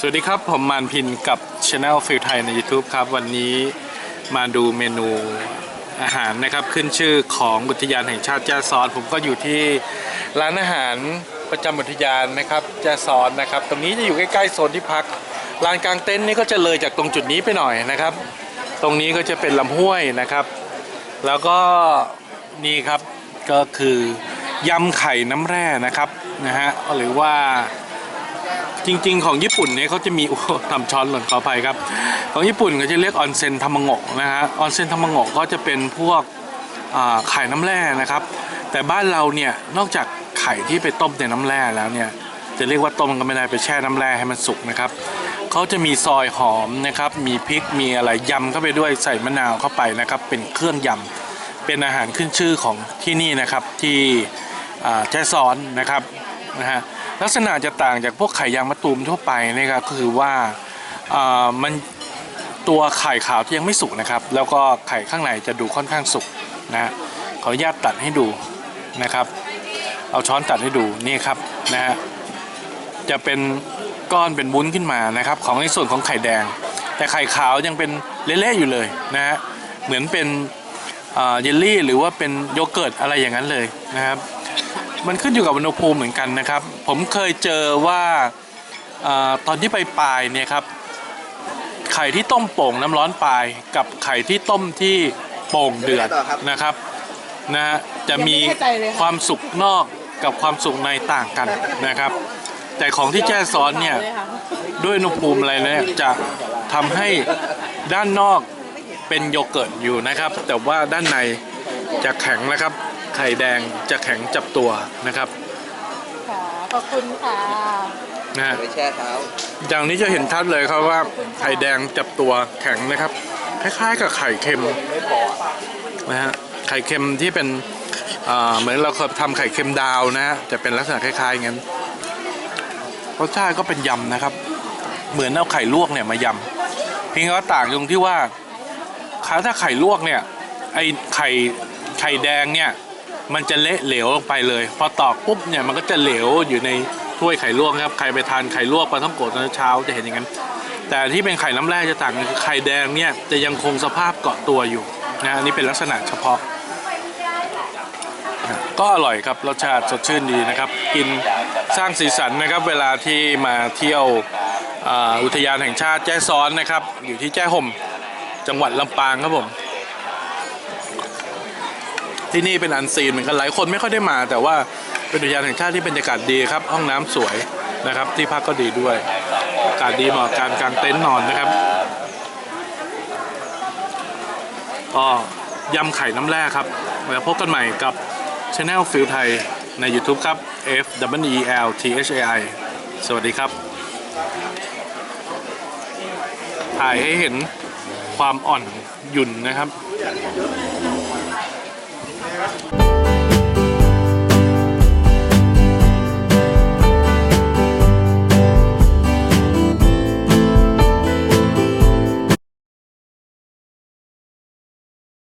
สวัสดีครับ ผมมานพินกับ Channel ฟิลไทยใน YouTube ครับ วันนี้มาดูเมนูอาหารนะครับ ขึ้นชื่อของอุทยานแห่งชาติแจ้ซ้อน ผมก็อยู่ที่ร้านอาหารประจำอุทยานนะครับแจ้ซ้อนนะครับ ตรงนี้จะอยู่ใกล้ๆโซนที่พักลานกลางเต็นท์นี่ก็จะเลยจากตรงจุดนี้ไปหน่อยนะครับ ตรงนี้ก็จะเป็นลำห้วยนะครับ แล้วก็นี่ครับก็คือยำไข่น้ำแร่นะครับนะฮะหรือว่า จริง ๆ ของญี่ปุ่นเนี่ยเขาจะมีโอ้ทำช้อนหล่นขออภัยครับ ของญี่ปุ่นเขาจะเรียกออนเซ็นทามังโงะนะฮะออนเซ็นทามังโงะก็จะเป็นพวกอ่าไข่น้ำแร่นะครับ แต่บ้านเราเนี่ยนอกจากไข่ที่ไปต้มในน้ำแร่แล้วเนี่ยจะเรียกว่าต้มก็ไม่ได้ไปแช่น้ำแร่ให้มันสุกนะครับเขาจะมีซอยหอมนะครับ มีพริกมีอะไรยำเข้าไปด้วยใส่มะนาวเข้าไปนะครับ เป็นเครื่องยำเป็นอาหารขึ้นชื่อของที่นี่นะครับที่แจ้ซ้อนนะครับนะฮะ ลักษณะจะต่างจากพวกไข่ยางมะตูมทั่วไปนะครับก็คือว่าอ่ามันตัวไข่ขาวที่ยังไม่สุกนะครับ แล้วก็ไข่ข้างในจะดูค่อนข้างสุกนะฮะขออนุญาตตัดให้ดูนะครับ เอาช้อนตัดให้ดูนี่ครับนะฮะจะเป็นก้อนเป็นวุ้นขึ้นมานะครับ ของในส่วนของไข่แดง แต่ไข่ขาวยังเป็นเละๆอยู่เลยนะฮะเหมือนเป็นอ่าเยลลี่หรือว่าเป็นโยเกิร์ตอะไรอย่างนั้นเลยนะครับ มันขึ้นอยู่กับอุณหภูมิเหมือนกันนะครับ ผมเคยเจอว่าอาตอนที่ไปปลายเนี่ยครับไข่ที่ต้มโป่งน้ำร้อนปลายกับไข่ที่ต้มที่โป่งเดือดนะครับนะฮะจะมีความสุกนอกกับความสุกในต่างกันนะครับ แต่ของที่แจ้ซ้อนเนี่ยด้วยอุณหภูมิอะไรเนี่ยจะทำให้ด้านนอกเป็นโยเกิร์ตอยู่นะครับ แต่ว่าด้านในจะแข็งนะครับ ไข่แดงจะแข็งจับตัวนะครับค่ะขอบคุณค่ะนะฮะไปแช่เท้าอย่างนี้จะเห็นชัดเลยครับว่าไข่แดงจับตัวแข็งนะครับ คล้ายๆ กับไข่เค็มนะฮะไข่เค็มที่เป็นอ่าเหมือนเราเคยทำไข่เค็มดาวนะฮะจะเป็นลักษณะคล้ายๆอย่างนั้นรสชาติก็เป็นยำนะครับ เหมือนเอาไข่ลวกเนี่ยมายำเพียงแต่ว่าต่างตรงที่ว่าถ้าไข่ลวกเนี่ยไอไข่ไข่แดงเนี่ย มันจะเละเหลวลงไปเลย พอตอกปุ๊บเนี่ยมันก็จะเหลวอยู่ในถ้วยไข่ลวกครับใครไปทานไข่ลวกปลาท่องโกะตอนเช้าจะเห็นอย่างนั้นแต่ที่เป็นไข่น้ำแร่จะต่างกันคือไข่แดงเนี่ยจะยังคงสภาพเกาะตัวอยู่นะอันนี้เป็นลักษณะเฉพาะ ก็อร่อยครับรสชาติสดชื่นดีนะครับ กินสร้างสีสันนะครับ เวลาที่มาเที่ยวอุทยานแห่งชาติแจ้ซ้อนนะครับ อยู่ที่แจ้ห่มจังหวัดลำปางครับผม ที่นี่เป็นอันซีนเหมือนกันหลายคนไม่ค่อยได้มา แต่ว่าเป็นอุทยานแห่งชาติที่บรรยากาศดีครับ ห้องน้ำสวยนะครับ ที่พักก็ดีด้วยอากาศดีเหมาะกับการกางเต็นท์นอนนะครับก็ยำไข่น้ำแร่ครับมาพบกันใหม่กับ Channel ฟิลไทยใน YouTube ครับ F W E L T H A I สวัสดีครับ ถ่ายให้เห็นความอ่อนหยุ่นนะครับ